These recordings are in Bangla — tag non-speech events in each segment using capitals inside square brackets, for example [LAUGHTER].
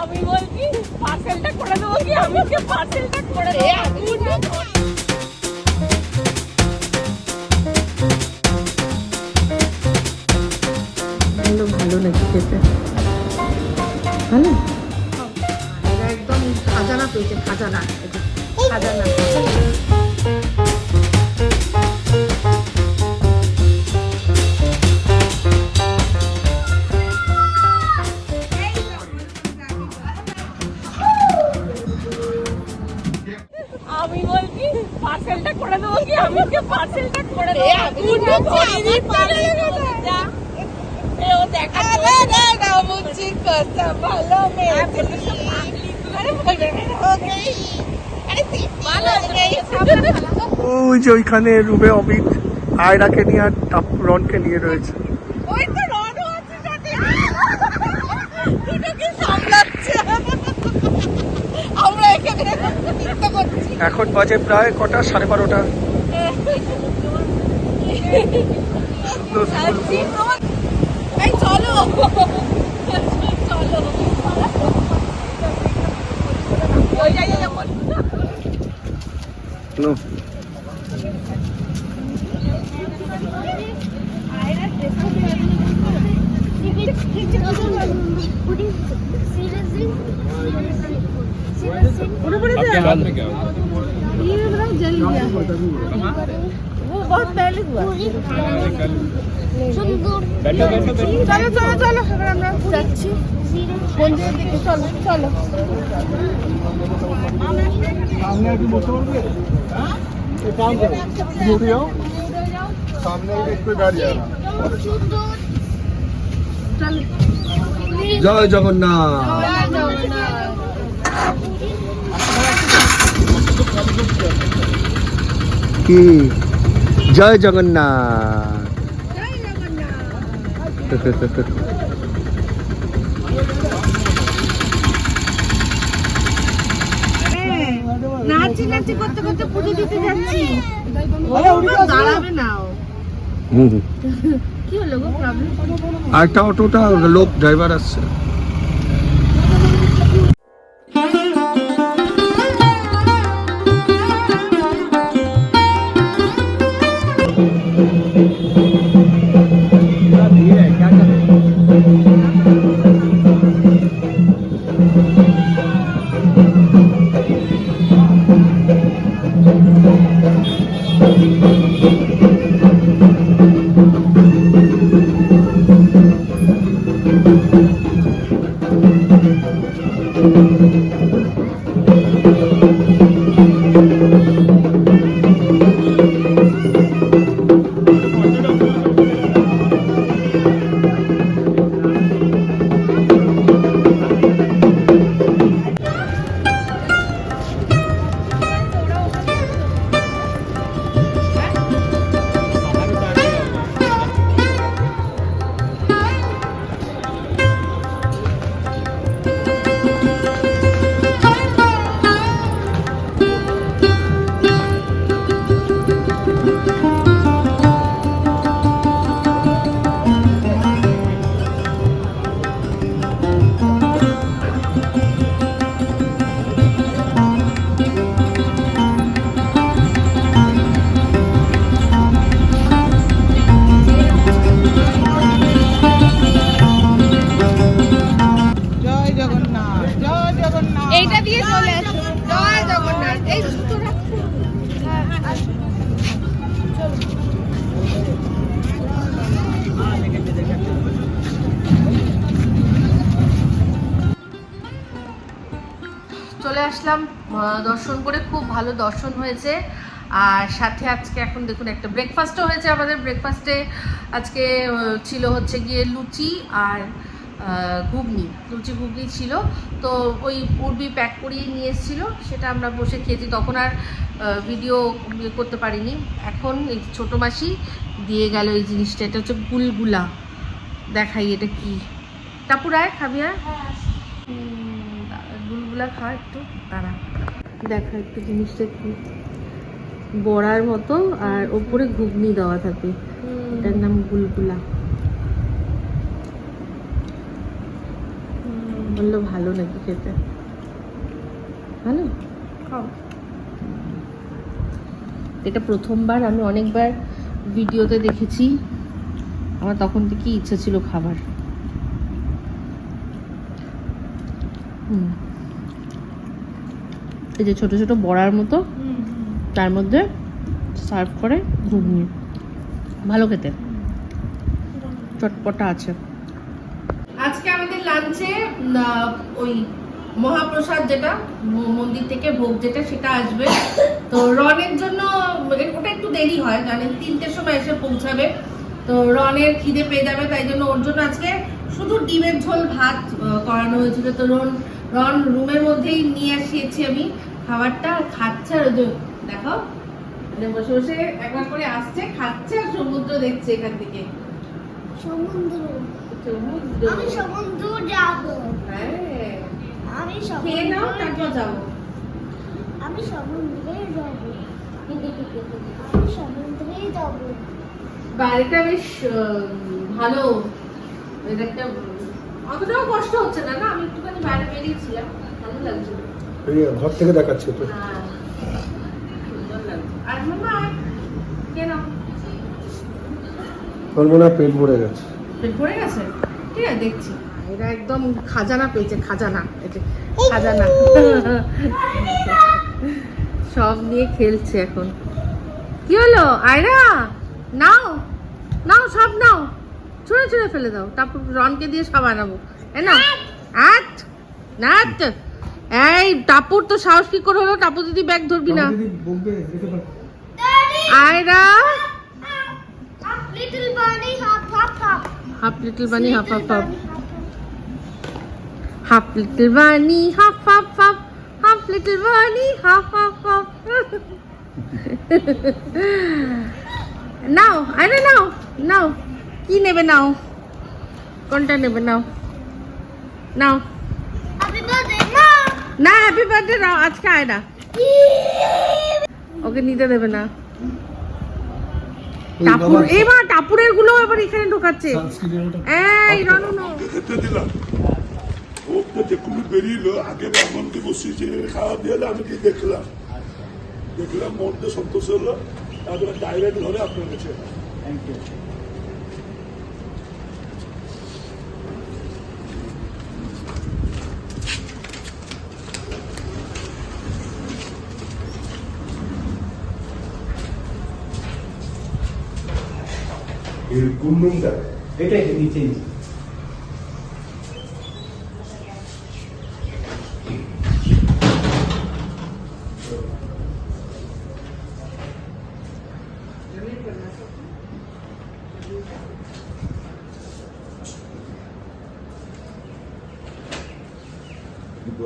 আমি বলছি পার্সেলটা করে দেবো কি? আমি পার্সেলটা করে দেবো। ভালো নাকি খেতে? ভালো? একদম খাজানা পেয়েছে খাজানা। খাজানা। ওই যে ওইখানে রুবে অমিত আয়রাকে নিয়ে আর রনকে নিয়ে রয়েছে। এখানে বাজে প্রায় কটা সাড়ে বারোটা। চলো। ওই জায়গায় যাবো No. आपके हाथ में क्या होता वो बहुत पहले हुआ है बैठो बैठो बैठो চলো চলো চলো এবার আমরা যাচ্ছি মন্দিরের দিকে চলো চলো सामने आके बसो बोलबे एक काम करो मुड़ जाओ सामने एक पे गाड़ी आ रहा জয় জগন্নাথ। কি? জয় জগন্নাথ। নাচি নাচি করতে করতে পুজো দিতে যাচ্ছি। দাঁড়াবে না হুম। কি হলো গো প্রবলেম আরেকটা অটোটা লোক ড্রাইভার আসছে দর্শন করে খুব ভালো দর্শন হয়েছে। আর সাথে আজকে এখন দেখুন একটা ব্রেকফাস্টও হয়েছে আমাদের। ব্রেকফাস্টে আজকে ছিল হচ্ছে গিয়ে লুচি আর ঘুগনি। লুচি ঘুগনি ছিল। তো ওই উর্বি প্যাক করিয়ে নিয়ে এসেছিল। সেটা আমরা বসে খেয়েছি। তখন আর ভিডিও করতে পারিনি। এখন এই ছোটো মাসি দিয়ে গেল এই জিনিসটা। এটা হচ্ছে গুলগুলা। দেখাই এটা কি। টাপুরায় খাবি আর গুলগুলা খা একটু। তারা দেখা একটু জিনিসটা কি? বড়ার মতো আর ওপরে ঘুগনি দেওয়া থাকে। এটার নাম গুলগুলা। বলল ভালো নাকি খেতে? ভালো? খাও। এটা প্রথমবার আমি অনেকবার ভিডিওতে দেখেছি। আমার তখন থেকেই ইচ্ছা ছিল খাবার। হুম। এই যে ছোট ছোট বড়ার মতো, তার মধ্যে সার্ভ করে ঘুগনি। ভালো খেতে। চটপটা আছে। আজকে আমাদের লাঞ্চে ওই মহাপ্রসাদ যেটা মন্দির থেকে ভোগ যেটা, সেটা আসবে। তো রনের জন্য এ- ওটা একটু দেরি হয় জানেন তিনটের সময় এসে পৌঁছাবে। তো রনের খিদে পেয়ে যাবে, তাই জন্য ওর জন্য আজকে শুধু ডিমের ঝোল ভাত করানো হয়েছিল। তো রন রন রুমের মধ্যেই নিয়ে আসিয়েছি আমি খাবারটা খাচ্ছে আর দেখো মানে বসে বসে একবার করে আসছে খাচ্ছে আর সমুদ্র দেখছে এখান থেকে। সমুদ্র। সমুদ্র। আমি সমুদ্র যাব। হ্যাঁ। আমি খেয়ে নাও সমুদ্র তারপর যাব। আমি সমুদ্রে যাব। আমি সমুদ্রে যাব। বাইরেটা বেশ ভালো। ওয়েদারটা অতটাও কষ্ট হচ্ছে না না? আমি একটুখানি বাইরে বেরিয়েছিলাম ভালো লাগছে এই ঘর থেকে দেখাচ্ছে তো হ্যাঁ সুন্দর লাগছে। আর মামা কেন আমার মনে হয় পেট ভরে গেছে। পেট ভরে গেছে? ঠিক আছে দেখছি। এরা একদম খাজানা পেয়েছে খাজানা। খাজানা। সব নিয়ে খেলছে এখন। কি হলো? আয়রা নাও নাও সব নাও। ছুঁড়ে ছুঁড়ে ফেলে দাও। তারপর রনকে দিয়ে সব আনাবো। এ না আট। নাট। এই টাপুর তো সাহস কি করে হলো? টাপু দিদি ব্যাগ ধরবি না। Ayra. Little hop hop hop. Hop little bunny hop hop hop. Hop little bunny hop hop hop. Hop little bunny hop hop hop. [LAUGHS] নাও আরে নাও নাও। কি নেবে নাও? কোনটা নেবে নাও? নাও। হ্যাপি বার্থডে মা! না হ্যাপি বার্থডে নাও আজকে আয় না। ওকে নিতে দেবে না। টাপুর টাপুরেরগুলো এবার এখানে ঢোকাচ্ছে। এই রানু নো বেরিয়েলো আগে বসিয়েছে খাওয়া দিয়ে আমি কি দেখলাম? দেখলাম মনটা সন্তোষ হলো তারপরে ডাইরেক্ট ধরে আপনার কাছে। এলাম। এর কোন রুমটা এটাই নিচেই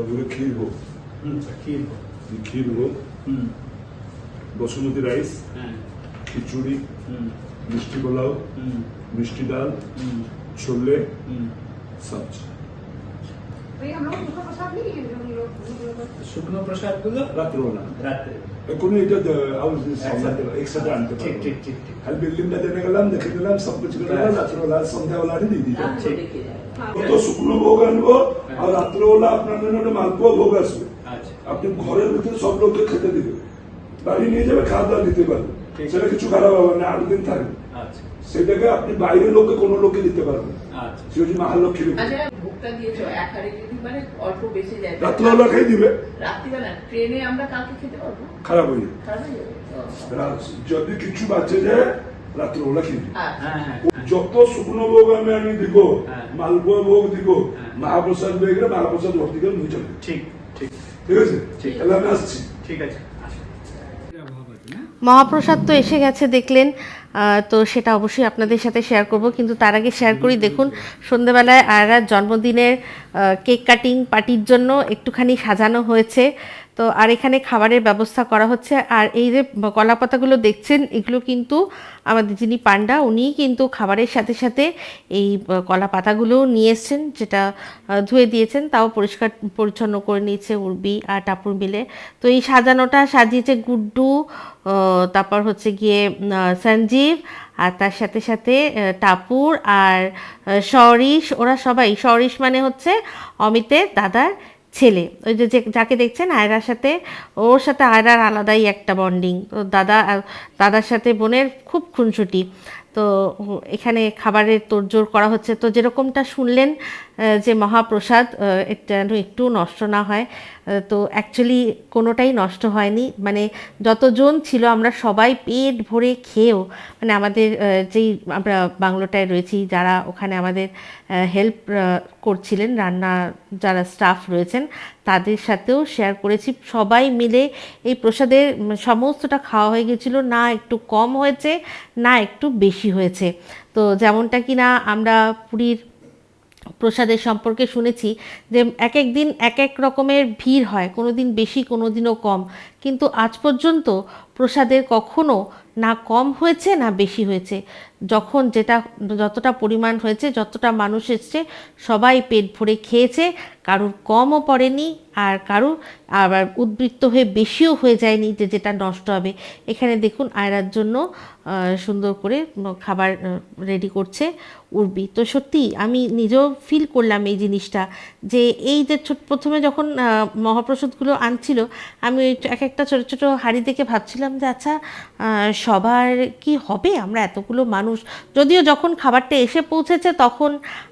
বলে ক্ষীর হুম ক্ষীর এই ক্ষীর হোক বসুমতি রাইস হ্যাঁ। খিচুড়ি হুম। মিষ্টি পোলাও মিষ্টি ডাল ছোলে সবজি শুকনো প্রসাদগুলো রাত্রবেলা রাত্রে কোনো এটা একসাথে। একসাথে আনতে ঠিক পারব। ঠিক ঠিক ঠিক। খালি বিল্ডিংটা জেনে গেলাম দেখে দিলাম সব কিছু করে দিলাম রাত্রবেলা সন্ধ্যাবেলা দিয়ে দিলাম। ঠিক। তো শুকনো ভোগ আনব আর রাত্রবেলা আপনার জন্য মালপোয়া ভোগ আসবে। আচ্ছা। আপনি ঘরের ভিতরে সব লোককে খেতে দিবেন। বাড়ি নিয়ে যাবে খাওয়া দাওয়া দিতে পারবেন ঠিক। সেটা কিছু খারাপ হবে না আট দিন থাকবে। আচ্ছা। সেটাকে আপনি বাইরের লোককে কোনো লোককে দিতে পারবেন আচ্ছা। মহালক্ষ্মী আচ্ছা মানে অল্প বেশি যায় রাত্রবেলা খেয়ে দিবে। ট্রেনে আমরা কালকে খেতে পারব? খারাপ হয়ে যাবে। খারাপ হয়ে যাবে? ও। রাত- যদি কিছু বাঁচে যায় রাত্রবেলা খেয়ে দিবে। আচ্ছা। হ্যাঁ হ্যাঁ যত শুকনো ভোগ আমি আমি দিব হ্যাঁ। মালপোয়া ভোগ দিব হ্যাঁ। মহাপ্রসাদ বেগরে মহাপ্রসাদ ভর্তি করে নিয়ে চলে ঠিক ঠিক। ঠিক আছে? ঠিক। তাহলে আমি আসছি। ঠিক আছে। মহাপ্রসাদ তো এসে গেছে, দেখলেন। তো সেটা অবশ্যই আপনাদের সাথে শেয়ার করব। কিন্তু তার আগে শেয়ার করি, দেখুন, সন্ধেবেলায় আয়রার জন্মদিনের কেক কাটিং পার্টির জন্য একটুখানি সাজানো হয়েছে। তো আর এখানে খাবারের ব্যবস্থা করা হচ্ছে। আর এই যে কলা পাতাগুলো দেখছেন, এগুলো কিন্তু আমাদের যিনি পান্ডা, উনিই কিন্তু খাবারের সাথে সাথে এই কলা পাতাগুলোও নিয়ে এসছেন, যেটা ধুয়ে দিয়েছেন। তাও পরিষ্কার, পরিচ্ছন্ন করে নিয়েছে উর্বি আর টাপুর মিলে। তো এই সাজানোটা সাজিয়েছে গুড্ডু তারপর হচ্ছে গিয়ে সঞ্জীব আর তার সাথে সাথে টাপুর আর সরিষ। ওরা সবাই, সরিষ মানে হচ্ছে অমিতের দাদার ছেলে। ওই যে যাকে দেখছেন আয়রার সাথে, ওর সাথে আয়রার আলাদাই একটা বন্ডিং তো দাদা, দাদার সাথে বোনের খুব খুনসুটি। তো এখানে খাবারের তোড়জোড় করা হচ্ছে। তো যেরকমটা শুনলেন যে মহাপ্রসাদ যেন একটু নষ্ট না হয়। তো অ্যাকচুয়ালি কোনোটাই নষ্ট হয়নি। মানে যতজন ছিল আমরা সবাই পেট ভরে খেয়েও মানে আমাদের যেই আমরা বাংলোটায় রয়েছি, যারা ওখানে আমাদের হেল্প করছিলেন, রান্না যারা স্টাফ রয়েছেন, তাদের সাথেও শেয়ার করেছি। সবাই মিলে এই প্রসাদের সমস্তটা খাওয়া হয়ে গেছিল। না একটু কম হয়েছে, না একটু বেশি হয়েছে। তো যেমনটা কি না আমরা পুরীর প্রসাদের সম্পর্কে শুনেছি যে এক এক দিন এক এক রকমের ভিড় হয় কোনো দিন বেশি কোনো দিনও কম। কিন্তু আজ পর্যন্ত প্রসাদের কখনো না কম হয়েছে, না বেশি হয়েছে। যখন যেটা, যতটা পরিমাণ হয়েছে, যতটা মানুষ এসছে, সবাই পেট ভরে খেয়েছে, কারুর কমও পড়েনি আর কারুর আবার উদ্বৃত্ত হয়ে বেশিও হয়ে যায়নি যে যেটা নষ্ট হবে। এখানে দেখুন আয়রার জন্য সুন্দর করে খাবার রেডি করছে উর্বি। তো সত্যি আমি নিজেও ফিল করলাম এই জিনিসটা যে এই যে প্রথমে যখন মহাপ্রসাদগুলো আনছিল, আমি ওই এক একটা ছোটো ছোটো হাঁড়ি দেখে ভাবছিলাম যে আচ্ছা সবার কি হবে? আমরা এতগুলো মানুষ যদিও যখন খাবারটা এসে পৌঁছেছে তখন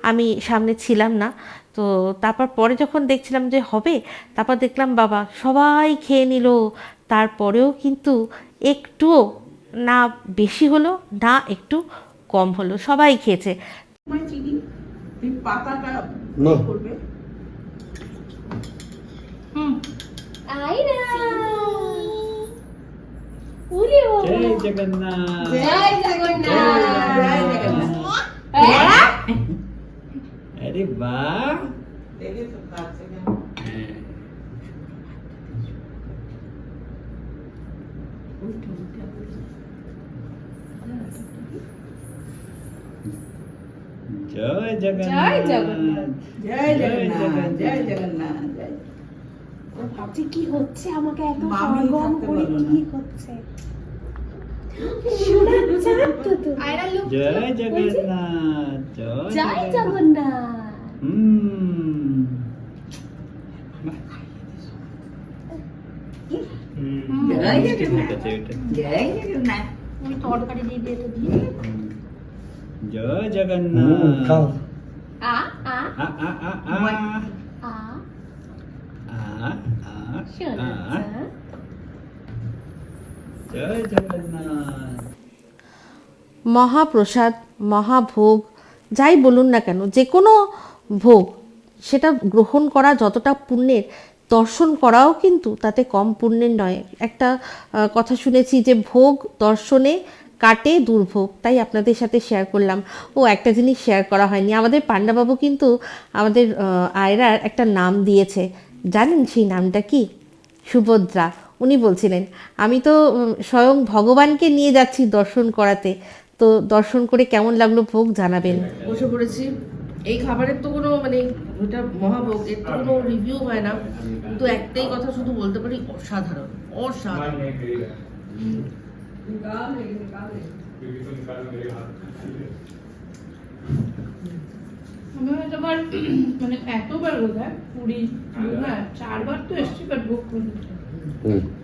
আমি সামনে ছিলাম না। তো তারপর পরে যখন দেখছিলাম যে হবে তারপর দেখলাম বাবা সবাই খেয়ে নিল। তারপরেও কিন্তু একটুও না বেশি হলো না একটু কম হলো। সবাই খেয়েছে। পাতাটা না। করবে। আইরা 어려워. जय जगन्नाथ जय जगन्नाथ जय जगन्नाथ अरे वाह 되게 좋다 지금 जय जगन्नाथ जगन्नाथ। জয় জগন্নাথ জয় জগন্নাথ জয়- ভাবছি কি হচ্ছে আমাকে এত মামি সরগম থাকতে করে পারলো না। কি হচ্ছে জয় জগন্নাথ জয় জয় জগন্নাথ জগন্নাথ হুম হুম, জয় মিষ্টি জগন্নাথ। ঢুকেছে ওটা। জয় জগন্নাথ তুমি তরকারি দিয়ে দিয়ে তো দিয়ে হুম। জয় হুম, জগন্নাথ খাও আ আ আ আ আ আ আ আ আ সোনার আ চাঁদ জয় জগন্নাথ মহাপ্রসাদ, মহাভোগ, যাই বলুন না কেন, যে কোনো ভোগ, সেটা গ্রহণ করা যতটা পুণ্যের, দর্শন করাও কিন্তু তাতে কম পুণ্যের নয়। একটা কথা শুনেছি যে ভোগ দর্শনে কাটে দুর্ভোগ, তাই আপনাদের সাথে শেয়ার করলাম। ও, একটা জিনিস শেয়ার করা হয়নি। আমাদের পাণ্ডাবাবু কিন্তু আমাদের আয়রার একটা নাম দিয়েছে। জানেন সেই নামটা কি? সুভদ্রা। উনি বলছিলেন আমি তো স্বয়ং ভগবানকে নিয়ে যাচ্ছি দর্শন করাতে। তো দর্শন করে কেমন লাগল ভোগ জানাবেন? বসে পড়েছি। এই খাবারের তো কোনো মানে ওটা মহাভোগ এর তো কোনো রিভিউ হয় না। কিন্তু একটাই কথা শুধু বলতে পারি অসাধারণ অসাধারণ। আমি হয়তো আবার মানে এতবার বোধ হয় পুরী চারবার তো এসছি but book 네.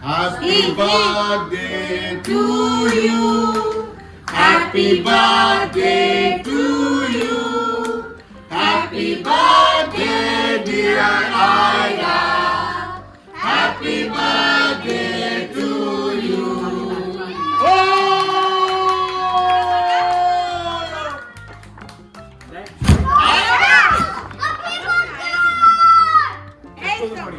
Happy birthday to you. Happy birthday to you. Happy birthday, dear Ida.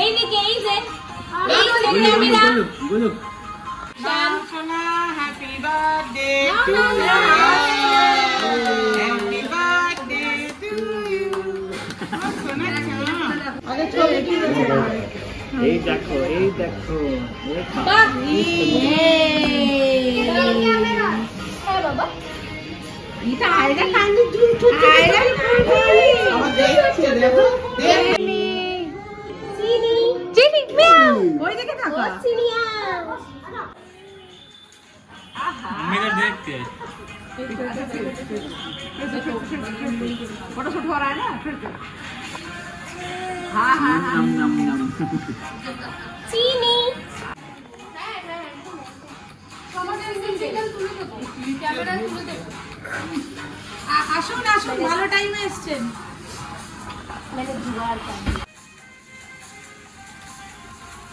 এই দিকে এই যে camera happy birthday to happy birthday to you সোনা এই দেখো? এই দেখো এই খা। বাহ হ্যাঁ। বাবা এটা আয়রা কান্দি দুল আয়রা আমার দেখছে দেখো। চিনি মিয়াও ওই দিকে থাকো চিনিয়া मेरा देख के फोटो शूट हो रहा है ना फिर से हाँ हाँ नम नम नम চিনি আ- আসুন আসুন ভালো টাইমে এসছেন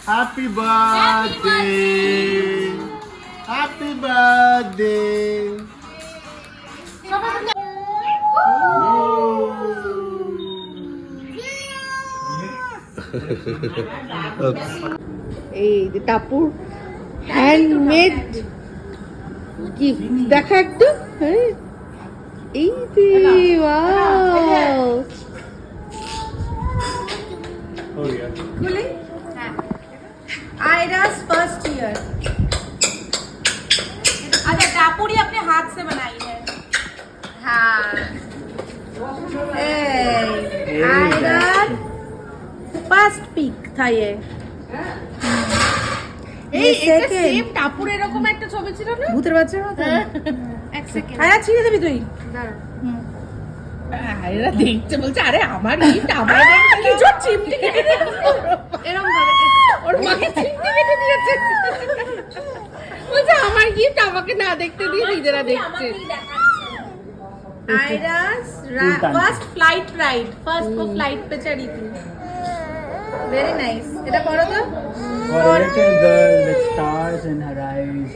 Happy birthday. Happy birthday. এই যে টাপুর হ্যান্ডমেড কি দেখা একটু হ্যাঁ এই যে ওয়াও हो गया खुली आयरास फर्स्ट ईयर अच्छा टापुरी अपने हाथ से बनाई है हाँ आयरन ফার্স্ট পিক था ये এই এটা সেম টাপুর এরকম একটা ছবি ছিল না ভূতের বাচ্চার মতো এক সেকেন্ড আয়া ছিঁড়ে দিবি তুই আরে দেখতে বলছে আরে আমার গিফট আমার কিছু চিমটি কেটে এরকম ওর মাকে চিমটি কেটে দিয়েছে বলছে আমার গিফট আমাকে না দেখতে দিয়ে নিজেরা দেখছে Ayra's first flight ride first वो फ्लाइट पे चढ़ी थी वेरी नाइस এটা পড়ো তো For a little girl with stars in her eyes,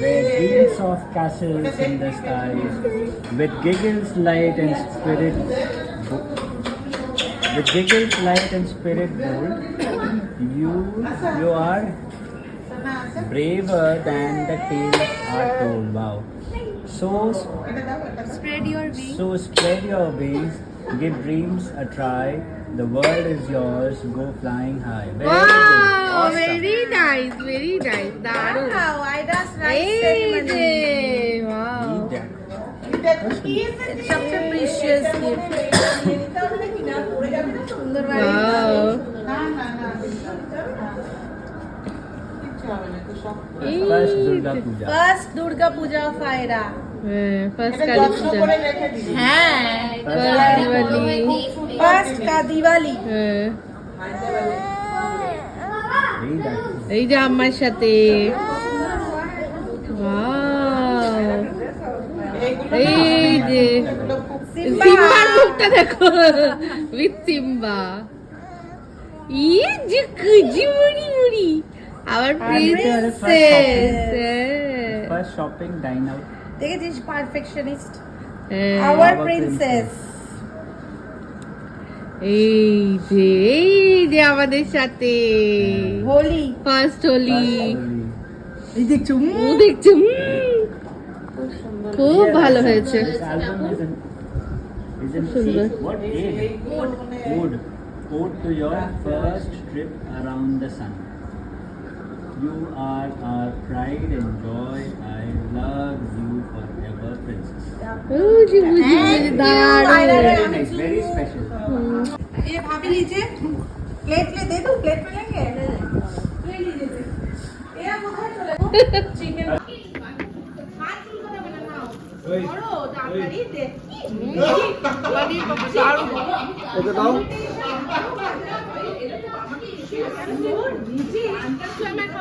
where dreams of castles in the skies, with giggles light and spirit, bo- with giggles light and spirit bold, You, you are braver than the tales are told. Wow. So spread your wings. So spread your wings. Give dreams a try. The world is yours. Go flying high. Very wow, awesome. very nice, very nice. Wow, Wow. Wow. এই First Durga Puja. First Durga Puja of Ida. হ্যাঁ, first কালী পূজা। হ্যাঁ, first Diwali. First ka Diwali. হ্যাঁ, Eat that. এই যে আমার সাথে Wow. এই যে Simba. সিম্বার মুখটা দেখো উইথ সিম্বা ই যে কুজি মুড়ি মুড়ি আমার princess First shopping, dine out. দেখেছিস perfectionist. হ্যাঁ, Our Our এই যে এই যে আমাদের সাথে Holy. ফার্স্ট হোলি First এই দেখছ ও দেখছ খুব ভালো হয়েছে Sundar. what age? Ode. Ode to your first trip around the sun. You are our pride and joy. I love you forever, princess. ও যে বুঝি বুঝি দারুণ Very nice, very special. ये भाभी लीजिए प्लेट ले दे दो प्लेट में लेंगे ले लीजिए ये आप उधर चले चिकन ওকে দাও [LAUGHS]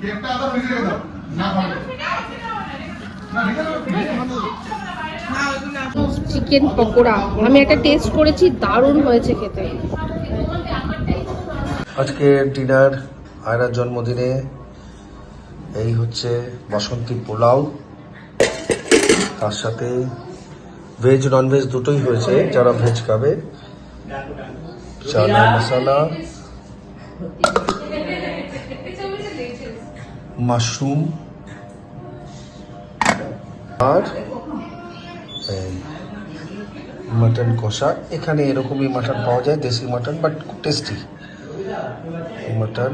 কেকটা আদা দাও না ভালো চিকেন পকোড়া। আমি একটা টেস্ট করেছি দারুণ হয়েছে খেতে। আজকে ডিনার আয়রার জন্মদিনে। এই হচ্ছে বাসন্তী পোলাও। তার সাথে ভেজ ননভেজ দুটোই হয়েছে যারা ভেজ খাবে। চানা মশলা মাশরুম আর মাটন কষা এখানে এরকমই মাটন পাওয়া যায় দেশি মাটন বাট খুব টেস্টি মাটন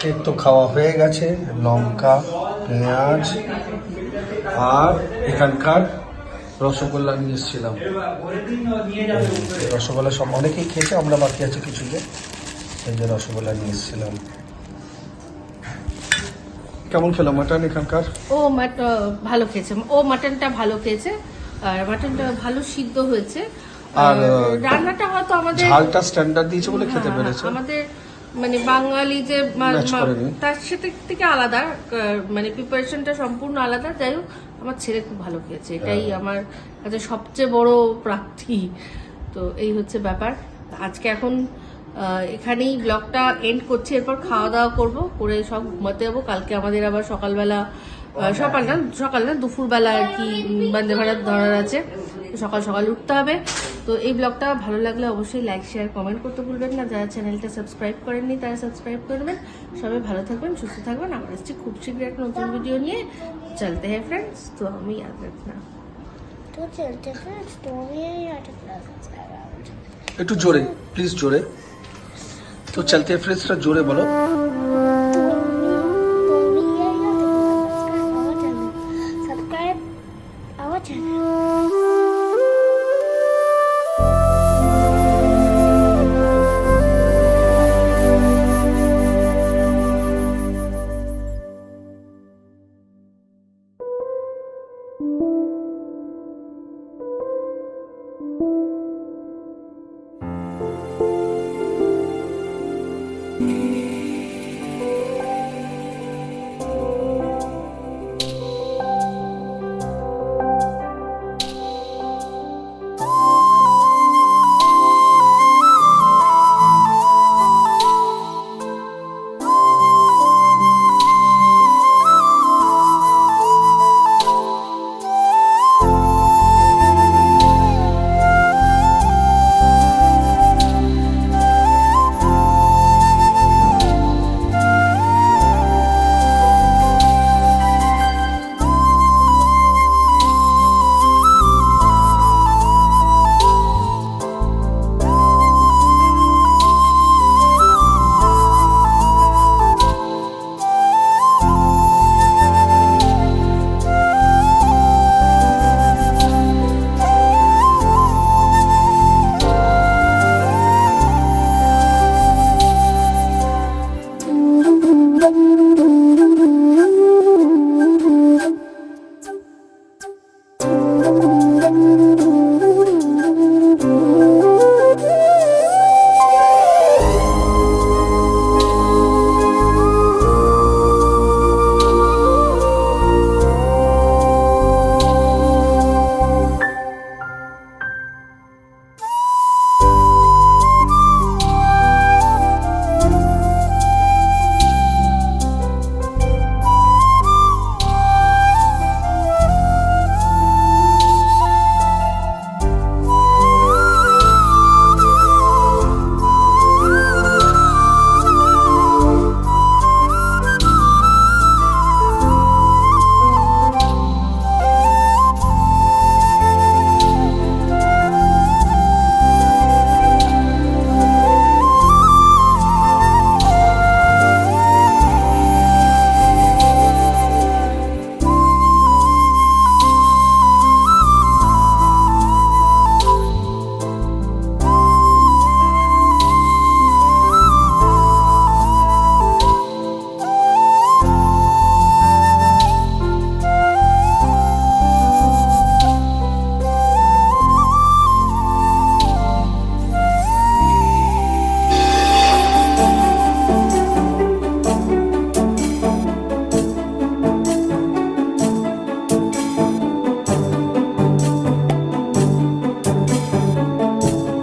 কেক তো খাওয়া হয়ে গেছে লঙ্কা পেঁয়াজ আর এখানকার রসগোল্লা নিয়ে এসেছিলাম। রসগোল্লা সব অনেকেই খেয়েছে আমরা বাকি আছে কিছু যে এই যে রসগোল্লা নিয়ে এসেছিলাম। কেমন খেলো মাটন এখানকার? ও মাট ভালো খেয়েছে। ও মাটনটা ভালো খেয়েছে আর মাটনটা ভালো সিদ্ধ হয়েছে। আর, রান্নাটা হয়তো আমাদের ঝালটা স্ট্যান্ডার্ড দিয়েছে বলে খেতে হ্যাঁ, পেরেছে? আমাদের মানে বাঙালি যে। তার সাথে থেকে আলাদা মানে প্রিপারেশনটা সম্পূর্ণ আলাদা। যাই হোক আমার ছেলে খুব ভালো খেয়েছে এটাই হ্যাঁ। আমার কাছে সবচেয়ে বড় প্রাপ্তি। তো এই হচ্ছে ব্যাপার। আজকে এখন এখানেই ব্লগটা এন্ড করছি এরপর খাওয়া দাওয়া করব করে সব ঘুমাতে যাব। কালকে আমাদের আবার সকালবেলা সকাল না সকাল না দুপুরবেলা আর কি বন্দে ভারত ধরার আছে। সকাল সকাল উঠতে হবে। তো এই ব্লগটা ভালো লাগলে অবশ্যই লাইক শেয়ার কমেন্ট করতে ভুলবেন না। যারা চ্যানেলটা সাবস্ক্রাইব করেননি তারা সাবস্ক্রাইব করবেন সবাই ভালো থাকবেন সুস্থ থাকবেন। আমার আসছি খুব শীঘ্রই একটা নতুন ভিডিও নিয়ে। চলতে হ্যাঁ ফ্রেন্ডস তো আমি ইয়াদ রাখনা তো চলতে ফ্রেন্ডস তুমি একটু জোরে প্লিজ জোরে। তো চলতে ফ্রেন্ডসটা জোরে বলো।